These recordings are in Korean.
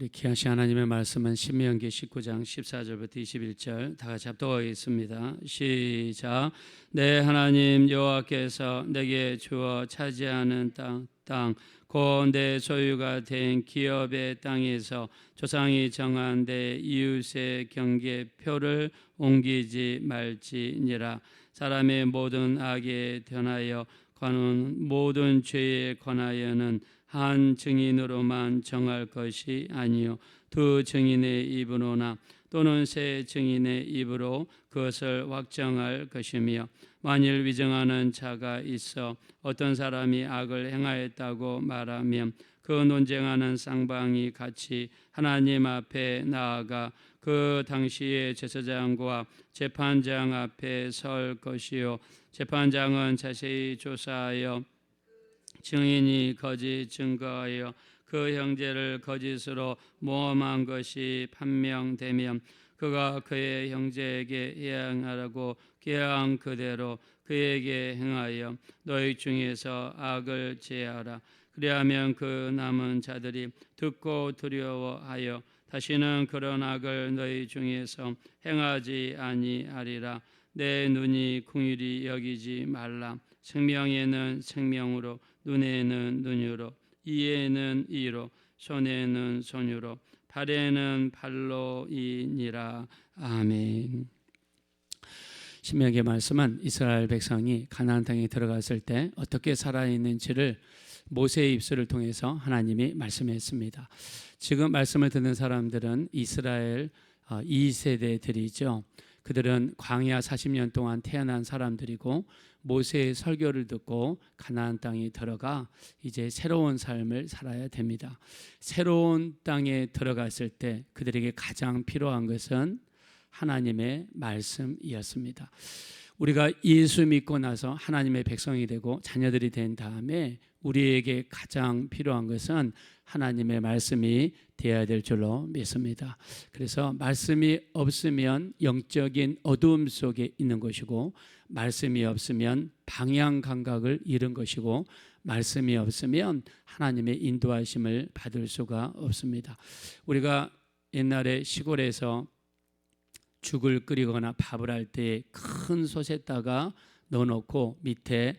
우리 기하시 하나님의 말씀은 신명기 19장 14절부터 21절 다 같이 합독하겠습니다. 시작. 내 하나님 여호와께서 내게 주어 차지하는 땅, 땅, 곧내 소유가 된 기업의 땅에서 조상이 정한 내 이웃의 경계표를 옮기지 말지니라. 사람의 모든 악에 변하여 관은 모든 죄에 관하여는 한 증인으로만 정할 것이 아니요. 두 증인의 입으로나 또는 세 증인의 입으로 그것을 확정할 것이며 만일 위정하는 자가 있어 어떤 사람이 악을 행하였다고 말하면 그 논쟁하는 쌍방이 같이 하나님 앞에 나아가 그 당시에 제사장과 재판장 앞에 설 것이요. 재판장은 자세히 조사하여 증인이 거짓 증거하여 그 형제를 거짓으로 모험한 것이 판명되면 그가 그의 형제에게 해양하라고 계양 그대로 그에게 행하여 너희 중에서 악을 제하라. 그리하면 그 남은 자들이 듣고 두려워하여 다시는 그런 악을 너희 중에서 행하지 아니하리라. 내 눈이 궁일이 여기지 말라. 생명에는 생명으로 눈에는 눈으로 이에는 이로 손에는 손으로 발에는 발로이니라 아멘. 신명의 말씀은 이스라엘 백성이 가나안 땅에 들어갔을 때 어떻게 살아 있는지를 모세의 입술을 통해서 하나님이 말씀했습니다. 지금 말씀을 듣는 사람들은 이스라엘 2세대들이죠. 그들은 광야 40년 동안 태어난 사람들이고 모세의 설교를 듣고 가나안 땅에 들어가 이제 새로운 삶을 살아야 됩니다. 새로운 땅에 들어갔을 때 그들에게 가장 필요한 것은 하나님의 말씀이었습니다. 우리가 예수 믿고 나서 하나님의 백성이 되고 자녀들이 된 다음에 우리에게 가장 필요한 것은 하나님의 말씀이 되어야 될 줄로 믿습니다. 그래서 말씀이 없으면 영적인 어두움 속에 있는 것이고 말씀이 없으면 방향 감각을 잃은 것이고 말씀이 없으면 하나님의 인도하심을 받을 수가 없습니다. 우리가 옛날에 시골에서 죽을 끓이거나 밥을 할 때 큰 솥에다가 넣어놓고 밑에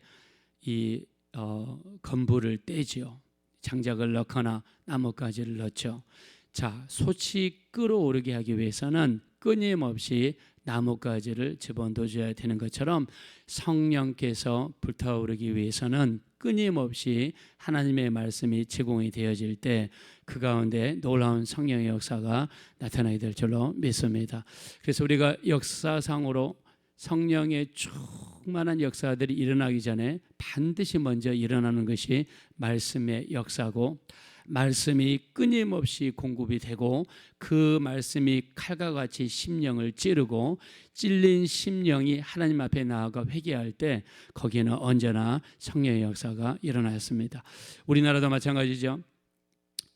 이 어, 건부를 떼지요. 장작을 넣거나 나뭇가지를 넣죠. 자, 솥이 끓어오르게 하기 위해서는 끊임없이 나뭇가지를 집어넣어줘야 되는 것처럼 성령께서 불타오르기 위해서는 끊임없이 하나님의 말씀이 제공이 되어질 때 그 가운데 놀라운 성령의 역사가 나타나게 될 줄로 믿습니다. 그래서 우리가 역사상으로 성령의 충만한 역사들이 일어나기 전에 반드시 먼저 일어나는 것이 말씀의 역사고 말씀이 끊임없이 공급이 되고 그 말씀이 칼과 같이 심령을 찌르고 찔린 심령이 하나님 앞에 나아가 회개할 때 거기는 언제나 성령의 역사가 일어났습니다. 우리나라도 마찬가지죠.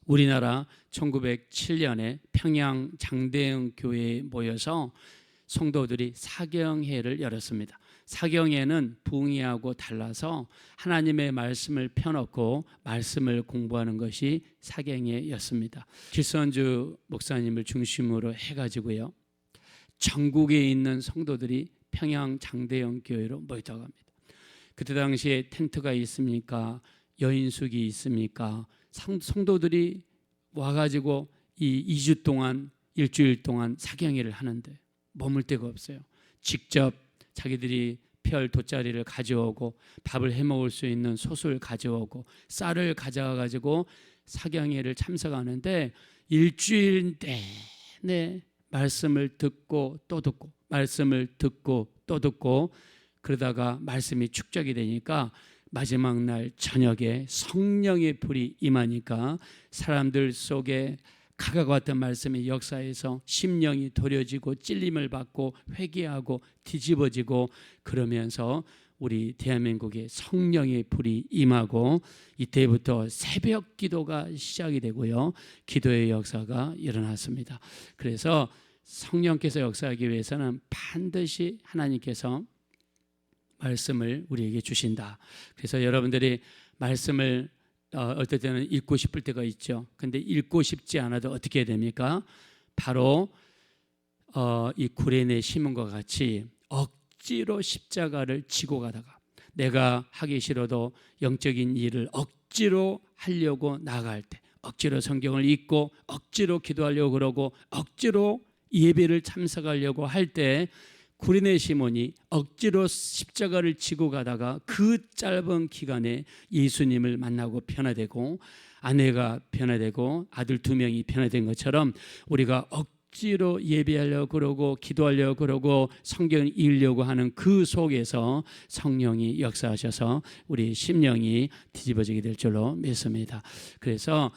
우리나라 1907년에 평양 장대영 교회에 모여서 성도들이 사경회를 열었습니다. 사경회는 부흥회하고 달라서 하나님의 말씀을 펴놓고 말씀을 공부하는 것이 사경회였습니다. 길선주 목사님을 중심으로 해가지고요. 전국에 있는 성도들이 평양 장대영 교회로 모였다고 합니다. 그때 당시에 텐트가 있습니까? 여인숙이 있습니까? 성도들이 와가지고 이 2주 동안 일주일 동안 사경회를 하는데 머물 데가 없어요. 직접 자기들이 별 돗자리를 가져오고 밥을 해 먹을 수 있는 솥을 가져오고 쌀을 가져와 가지고 사경회를 참석하는데 일주일 내내 말씀을 듣고 또 듣고 말씀을 듣고 또 듣고 그러다가 말씀이 축적이 되니까 마지막 날 저녁에 성령의 불이 임하니까 사람들 속에 가가 같은 말씀의 역사에서 심령이 도려지고 찔림을 받고 회개하고 뒤집어지고 그러면서 우리 대한민국에 성령의 불이 임하고 이때부터 새벽 기도가 시작이 되고요. 기도의 역사가 일어났습니다. 그래서 성령께서 역사하기 위해서는 반드시 하나님께서 말씀을 우리에게 주신다. 그래서 여러분들이 말씀을 어, 어떨 때는 읽고 싶을 때가 있죠. 근데 읽고 싶지 않아도 어떻게 해야 됩니까? 바로 어, 이 구레네 시몬과 같이 억지로 십자가를 지고 가다가 내가 하기 싫어도 영적인 일을 억지로 하려고 나갈 때 억지로 성경을 읽고 억지로 기도하려고 그러고 억지로 예배를 참석하려고 할 때 구리네 시몬이 억지로 십자가를 지고 가다가 그 짧은 기간에 예수님을 만나고 변화되고 아내가 변화되고 아들 두 명이 변화된 것처럼 우리가 억지로 예배하려고 그러고 기도하려고 그러고 성경을 읽으려고 하는 그 속에서 성령이 역사하셔서 우리 심령이 뒤집어지게 될 줄로 믿습니다. 그래서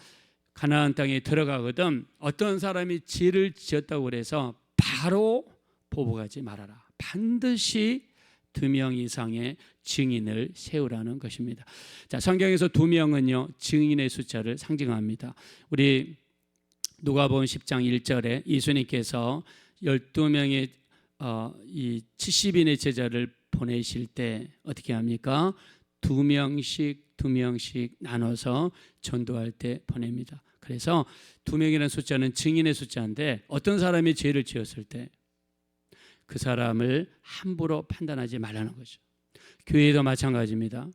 가나안 땅에 들어가거든 어떤 사람이 죄를 지었다고 그래서 바로 보복하지 말아라. 반드시 두 명 이상의 증인을 세우라는 것입니다. 자, 성경에서 두 명은요 증인의 숫자를 상징합니다. 우리 누가복음 10장 1절에 예수님께서 12명의 어, 이 70인의 제자를 보내실 때 어떻게 합니까? 두 명씩 두 명씩 나눠서 전도할 때 보냅니다. 그래서 두 명이라는 숫자는 증인의 숫자인데 어떤 사람이 죄를 지었을 때 그 사람을 함부로 판단하지 말라는 거죠. 교회도 마찬가지입니다.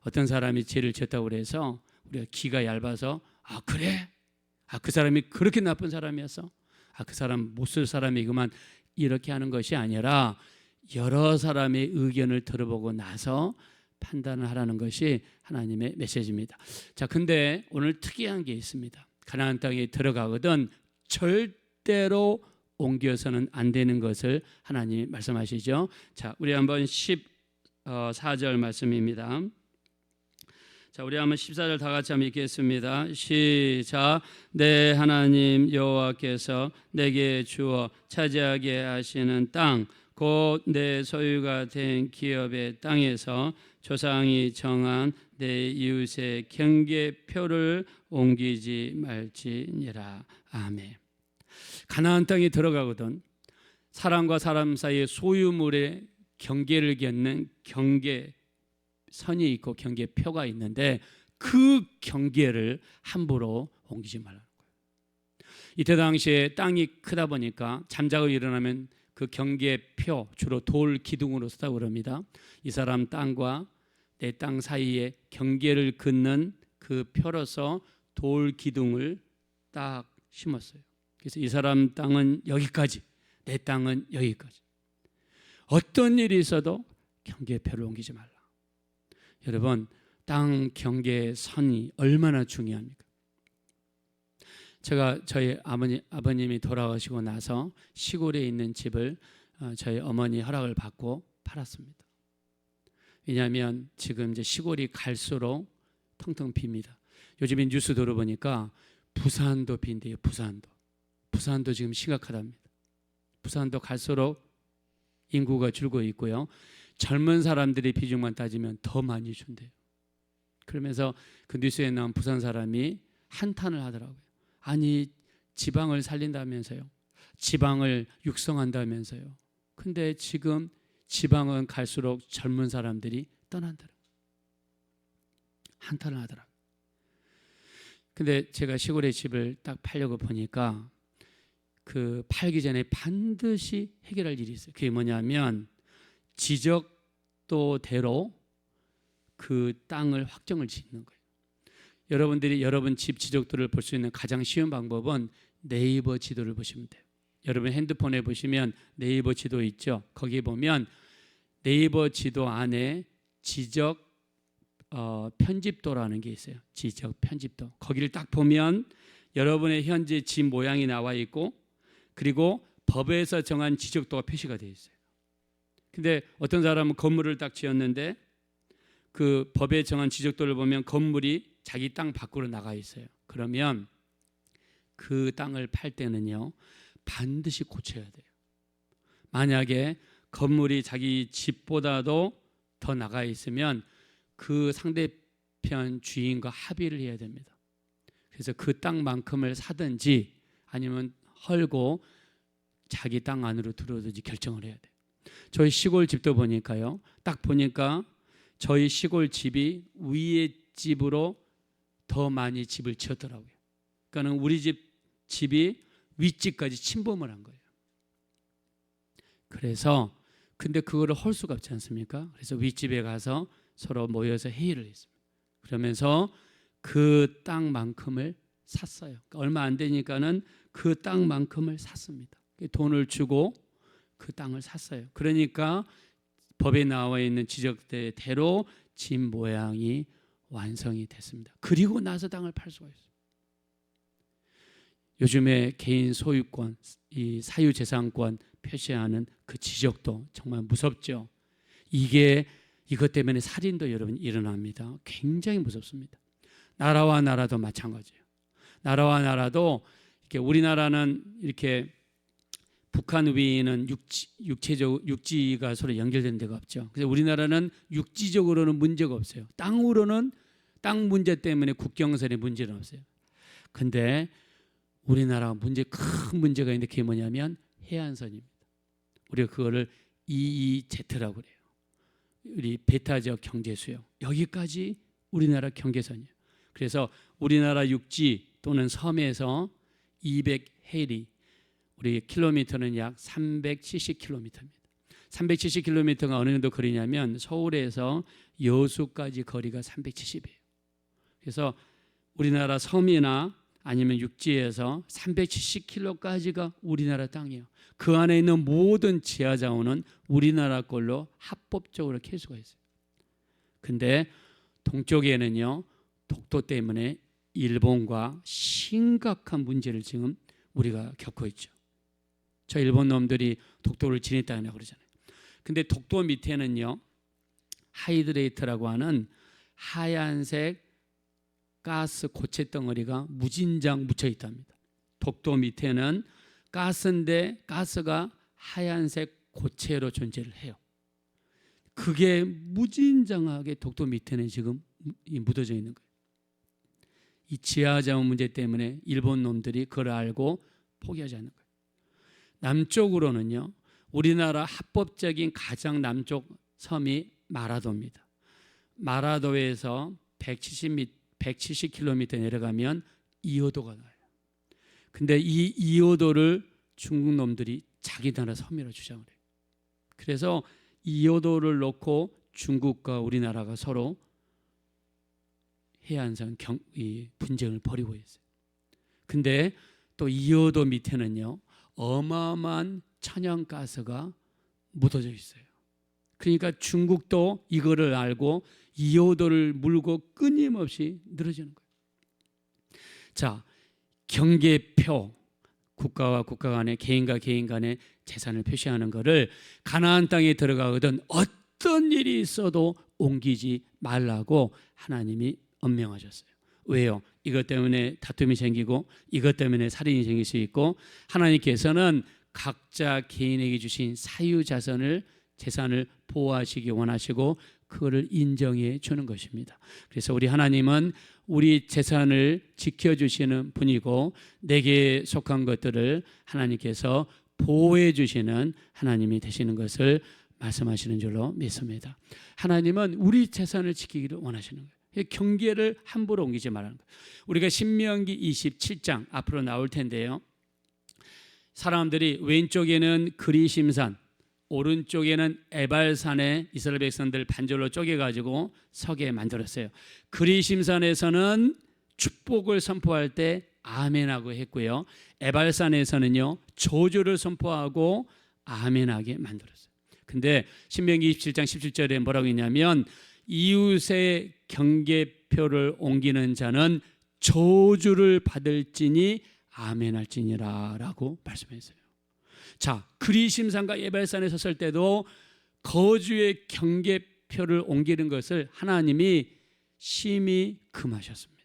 어떤 사람이 죄를 지었다고 그래서 우리가 기가 얇아서 아 그래? 아 그 사람이 그렇게 나쁜 사람이었어? 아 그 사람 못 쓸 사람이구만 이렇게 하는 것이 아니라 여러 사람의 의견을 들어보고 나서 판단을 하라는 것이 하나님의 메시지입니다. 자, 근데 오늘 특이한 게 있습니다. 가나안 땅에 들어가거든 절대로 옮겨서는 안 되는 것을 하나님이 말씀하시죠. 자, 우리 한번 14절 말씀입니다. 자, 우리 한번 14절 다 같이 한번 읽겠습니다. 시작. 내 하나님 여호와께서 내게 주어 차지하게 하시는 땅, 곧 내 소유가 된 기업의 땅에서 조상이 정한 내 이웃의 경계표를 옮기지 말지니라. 아멘. 가나안 땅에 들어가거든 사람과 사람 사이의 소유물의 경계를 get는 경계 선이 있고 경계표가 있는데 그 경계를 함부로 옮기지 말라는 거예요. 이때 당시에 땅이 크다 보니까 잠자고 일어나면 그 경계표 주로 돌 기둥으로 쓰다고 그럽니다. 이 사람 땅과 내 땅 사이에 경계를 긋는 그 표로서 돌 기둥을 딱 심었어요. 그래서 이 사람 땅은 여기까지, 내 땅은 여기까지. 어떤 일이 있어도 경계표를 옮기지 말라. 여러분, 땅 경계 선이 얼마나 중요합니까? 제가 저희 아버님, 아버님이 돌아가시고 나서 시골에 있는 집을 어, 저희 어머니 허락을 받고 팔았습니다. 왜냐하면 지금 이제 시골이 갈수록 텅텅 빕니다. 요즘에 뉴스 들어보니까 부산도 빈대요. 부산도. 부산도 지금 심각하답니다. 부산도 갈수록 인구가 줄고 있고요. 젊은 사람들의 비중만 따지면 더 많이 준대요. 그러면서 그 뉴스에 나온 부산 사람이 한탄을 하더라고요. 아니 지방을 살린다면서요. 지방을 육성한다면서요. 근데 지금 지방은 갈수록 젊은 사람들이 떠난다라. 한탄을 하더라고요. 근데 제가 시골의 집을 딱 팔려고 보니까 그 팔기 전에 반드시 해결할 일이 있어요. 그게 뭐냐면 지적도대로 그 땅을 확정을 짓는 거예요. 여러분들이 여러분 집 지적도를 볼 수 있는 가장 쉬운 방법은 네이버 지도를 보시면 돼요. 여러분 핸드폰에 보시면 네이버 지도 있죠. 거기 보면 네이버 지도 안에 지적 어, 편집도라는 게 있어요. 지적 편집도. 거기를 딱 보면 여러분의 현재 집 모양이 나와 있고 그리고 법에서 정한 지적도가 표시가 되어 있어요. 근데 어떤 사람은 건물을 딱 지었는데 그 법에 정한 지적도를 보면 건물이 자기 땅 밖으로 나가 있어요. 그러면 그 땅을 팔 때는요 반드시 고쳐야 돼요. 만약에 건물이 자기 집보다도 더 나가 있으면 그 상대편 주인과 합의를 해야 됩니다. 그래서 그 땅만큼을 사든지 아니면 헐고 자기 땅 안으로 들어오든지 결정을 해야 돼요. 저희 시골 집도 보니까요. 딱 보니까 저희 시골 집이 위의 집으로 더 많이 집을 지었더라고요. 그러니까는 우리 집 집이 윗집까지 침범을 한 거예요. 그래서 근데 그거를 헐 수가 없지 않습니까? 그래서 윗집에 가서 서로 모여서 회의를 했습니다. 그러면서 그 땅만큼을 샀어요. 그러니까 얼마 안 되니까는 그 땅만큼을 샀습니다. 돈을 주고 그 땅을 샀어요. 그러니까 법에 나와 있는 지적대로 집 모양이 완성이 됐습니다. 그리고 나서 땅을 팔 수가 있어요. 요즘에 개인 소유권, 이 사유재산권 표시하는 그 지적도 정말 무섭죠. 이게 이것 때문에 살인도 여러분 일어납니다. 굉장히 무섭습니다. 나라와 나라도 마찬가지예요. 나라와 나라도 이렇게 우리나라는 이렇게 북한 위는 육지, 육체적 육지가 서로 연결된 데가 없죠. 그래서 우리나라는 육지적으로는 문제가 없어요. 땅으로는 땅 문제 때문에 국경선에 문제는 없어요. 근데 우리나라 문제 큰 문제가 있는데 그게 뭐냐면 해안선입니다. 우리가 그거를 EEZ라고 그래요. 우리 베타적 경제 수요. 여기까지 우리나라 경계선이에요. 그래서 우리나라 육지 또는 섬에서 200해리 우리 킬로미터는 약 370킬로미터입니다. 370킬로미터가 어느 정도 거리냐면 서울에서 여수까지 거리가 370이에요. 그래서 우리나라 섬이나 아니면 육지에서 370킬로까지가 우리나라 땅이에요. 그 안에 있는 모든 지하 자원은 우리나라 걸로 합법적으로 캘 수가 있어요. 근데 동쪽에는요. 독도 때문에 일본과 심각한 문제를 지금 우리가 겪고 있죠. 저 일본 놈들이 독도를 지냈다고 그러잖아요. 근데 독도 밑에는요. 하이드레이트라고 하는 하얀색 가스 고체 덩어리가 무진장 묻혀 있답니다. 독도 밑에는 가스인데 가스가 하얀색 고체로 존재를 해요. 그게 무진장하게 독도 밑에는 지금 묻어져 있는 거예요. 이 지하자원 문제 때문에 일본 놈들이 그걸 알고 포기하지 않는 거예요. 남쪽으로는요. 우리나라 합법적인 가장 남쪽 섬이 마라도입니다. 마라도에서 170m 170km 내려가면 이호도가 나요. 근데 이 이호도를 중국 놈들이 자기 나라 섬이라 주장을 해요. 그래서 이호도를 놓고 중국과 우리나라가 서로 해안선 경, 이 분쟁을 벌이고 있어요. 근데 또 이호도 밑에는요 어마어마한 천연 가스가 묻어져 있어요. 그러니까 중국도 이거를 알고 이호도를 물고 끊임없이 늘어지는 거예요. 자, 경계표 국가와 국가 간의 개인과 개인 간의 재산을 표시하는 것을 가나안 땅에 들어가거든 어떤 일이 있어도 옮기지 말라고 하나님이 엄명하셨어요. 왜요? 이것 때문에 다툼이 생기고 이것 때문에 살인이 생길 수 있고 하나님께서는 각자 개인에게 주신 사유 자산을 재산을 보호하시기 원하시고 그거를 인정해 주는 것입니다. 그래서 우리 하나님은 우리 재산을 지켜 주시는 분이고 내게 속한 것들을 하나님께서 보호해 주시는 하나님이 되시는 것을 말씀하시는 줄로 믿습니다. 하나님은 우리 재산을 지키기를 원하시는 거예요. 경계를 함부로 옮기지 말라는 거예요. 우리가 신명기 27장 앞으로 나올 텐데요. 사람들이 왼쪽에는 그리심산, 오른쪽에는 에발산에 이스라엘 백성들 반절로 쪼개가지고 서게 만들었어요. 그리심산에서는 축복을 선포할 때 아멘하고 했고요. 에발산에서는요 저주를 선포하고 아멘하게 만들었어요. 근데 신명기 27장 17절에 뭐라고 했냐면 이웃의 경계표를 옮기는 자는 저주를 받을지니 아멘할지니라라고 말씀했어요. 자, 그리심산과 예발산에 섰을 때도 거주의 경계표를 옮기는 것을 하나님이 심히 금하셨습니다.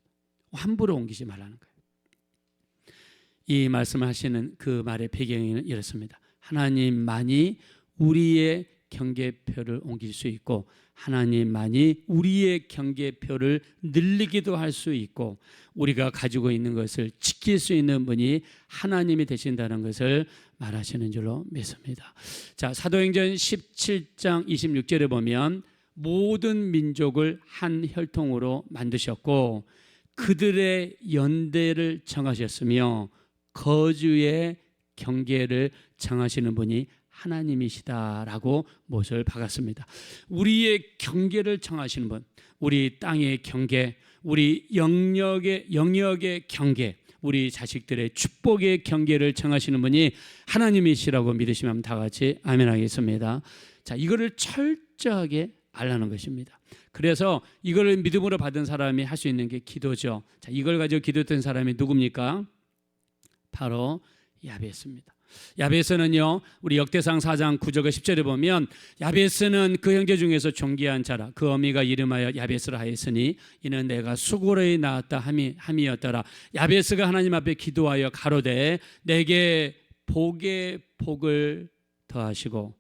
함부로 옮기지 말라는 거예요. 이 말씀하시는 그 말의 배경에는 이렇습니다. 하나님만이 우리의 경계표를 옮길 수 있고 하나님만이 우리의 경계표를 늘리기도 할 수 있고 우리가 가지고 있는 것을 지킬 수 있는 분이 하나님이 되신다는 것을 말하시는 줄로 믿습니다. 자, 사도행전 17장 26절에 보면 모든 민족을 한 혈통으로 만드셨고 그들의 연대를 정하셨으며 거주의 경계를 정하시는 분이 하나님이시다라고 못을 박았습니다. 우리의 경계를 정하시는 분, 우리 땅의 경계, 우리 영역의 영역의 경계, 우리 자식들의 축복의 경계를 정하시는 분이 하나님이시라고 믿으시면 다 같이 아멘하겠습니다. 자, 이거를 철저하게 알라는 것입니다. 그래서 이걸 믿음으로 받은 사람이 할 수 있는 게 기도죠. 자, 이걸 가지고 기도했던 사람이 누굽니까? 바로 야베스입니다. 야베스는요, 우리 역대상 4장 9절과 10절에 보면 야베스는 그 형제 중에서 존귀한 자라. 그 어미가 이름하여 야베스라 하였으니 이는 내가 수고로에 낳았다 함이 함이었더라. 야베스가 하나님 앞에 기도하여 가로되 내게 복의 복을 더하시고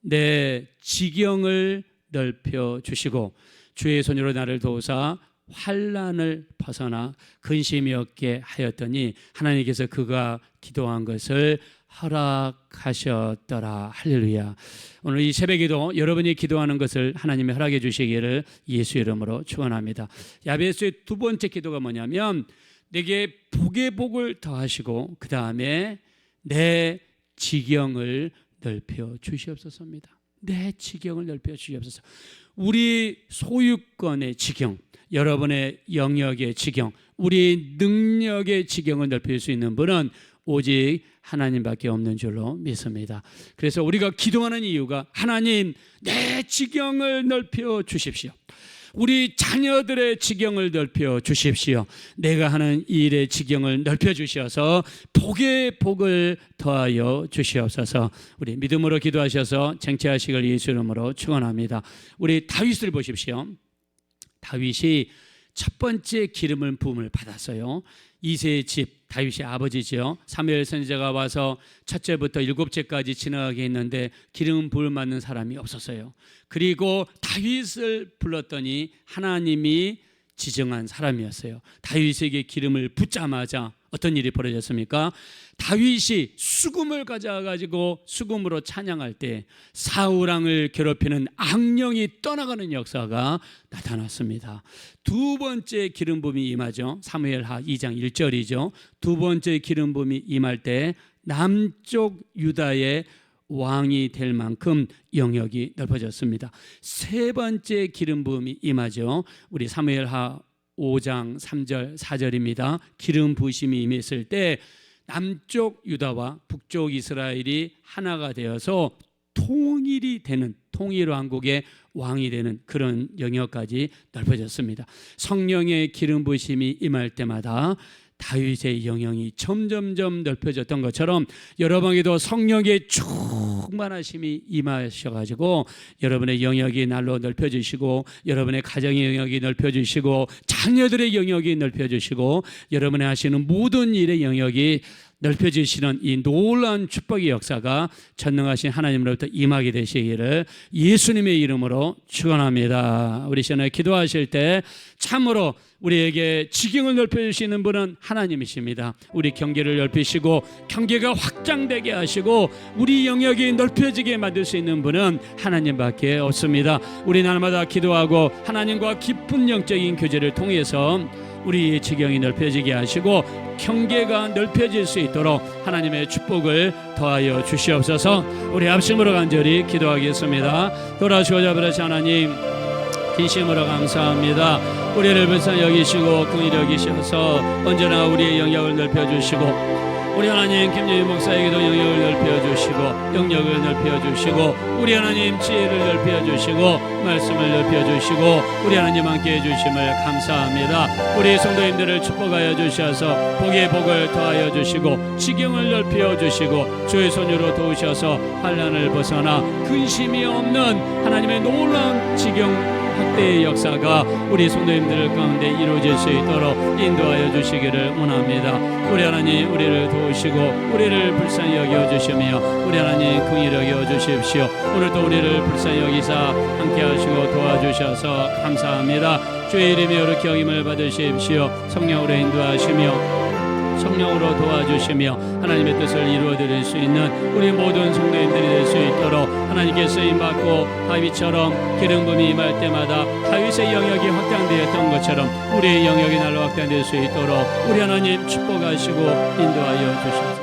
내 지경을 넓혀 주시고 주의 손으로 나를 도우사 환란을 벗어나 근심이 없게 하였더니 하나님께서 그가 기도한 것을 허락하셨더라. 할렐루야. 오늘 이 새벽에도 여러분이 기도하는 것을 하나님이 허락해 주시기를 예수 이름으로 축원합니다. 야베스의 두 번째 기도가 뭐냐면 내게 복의 복을 더하시고 그 다음에 내 지경을 넓혀 주시옵소서입니다. 내 지경을 넓혀 주시옵소서. 우리 소유권의 지경 여러분의 영역의 지경, 우리 능력의 지경을 넓힐 수 있는 분은 오직 하나님밖에 없는 줄로 믿습니다. 그래서 우리가 기도하는 이유가 하나님 내 지경을 넓혀 주십시오. 우리 자녀들의 지경을 넓혀 주십시오. 내가 하는 일의 지경을 넓혀 주셔서 복의 복을 더하여 주시옵소서. 우리 믿음으로 기도하셔서 쟁취하시길 예수 이름으로 축원합니다. 우리 다윗을 보십시오. 다윗이 첫 번째 기름을 부음을 받았어요. 이세의 집 다윗의 아버지죠. 사무엘 선지자가 와서 첫째부터 일곱째까지 지나가게 했는데 기름 부을 맞는 사람이 없었어요. 그리고 다윗을 불렀더니 하나님이 지정한 사람이었어요. 다윗에게 기름을 붓자마자 어떤 일이 벌어졌습니까? 다윗이 수금을 가져가지고 수금으로 찬양할 때 사우랑을 괴롭히는 악령이 떠나가는 역사가 나타났습니다. 두 번째 기름 부음이 임하죠. 사무엘하 2장 1절이죠. 두 번째 기름 부음이 임할 때 남쪽 유다의 왕이 될 만큼 영역이 넓어졌습니다. 세 번째 기름 부음이 임하죠. 우리 사무엘하 5장 3절 4절입니다. 기름 부심이 임했을 때 남쪽 유다와 북쪽 이스라엘이 하나가 되어서 통일이 되는 통일 왕국의 왕이 되는 그런 영역까지 넓어졌습니다. 성령의 기름 부심이 임할 때마다 다윗의 영향이 점점점 넓혀졌던 것처럼 여러분에게도 성령의 충만하심이 임하셔가지고 여러분의 영역이 날로 넓혀주시고 여러분의 가정의 영역이 넓혀주시고 자녀들의 영역이 넓혀주시고 여러분의 하시는 모든 일의 영역이 넓혀주시는 이 놀라운 축복의 역사가 전능하신 하나님으로부터 임하게 되시기를 예수님의 이름으로 축원합니다. 우리 시간에 기도하실 때 참으로 우리에게 지경을 넓혀주시는 분은 하나님이십니다. 우리 경계를 넓히시고 경계가 확장되게 하시고 우리 영역이 넓혀지게 만들 수 있는 분은 하나님밖에 없습니다. 우리 날마다 기도하고 하나님과 깊은 영적인 교제를 통해서 우리의 지경이 넓혀지게 하시고 경계가 넓혀질 수 있도록 하나님의 축복을 더하여 주시옵소서. 우리 합심으로 간절히 기도하겠습니다. 돌아주고 잡으시 하나님 진심으로 감사합니다. 우리를 불쌍히 여기시고 긍휼히 여기셔서 언제나 우리의 영역을 넓혀주시고 우리 하나님 김영희 목사에게도 영역을 넓혀 주시고 영역을 넓혀 주시고 우리 하나님 지혜를 넓혀 주시고 말씀을 넓혀 주시고 우리 하나님 함께 해 주심을 감사합니다. 우리 성도님들을 축복하여 주셔서 복의 복을 더하여 주시고 지경을 넓혀 주시고 주의 손으로 도우셔서 환란을 벗어나 근심이 없는 하나님의 놀라운 지경 확대의 역사가 우리 성도님들 가운데 이루어질 수 있도록 인도하여 주시기를 원합니다. 우리 하나님 우리를 도우시고 우리를 불쌍히 여겨 주시며 우리 하나님 긍휼히 여겨 주십시오. 오늘도 우리를 불쌍히 여기사 함께 하시고 도와주셔서 감사합니다. 주의 이름에 이렇게 영임을 받으십시오. 성령으로 인도하시며 성령으로 도와주시며 하나님의 뜻을 이루어 드릴 수 있는 우리 모든 성도님들이 될 수 있도록 하나님께 쓰임 받고 다윗처럼 기름 부음이 임할 때마다 다윗의 영역이 확장되었던 것처럼 우리의 영역이 날로 확장될 수 있도록 우리 하나님 축복하시고 인도하여 주시옵소서.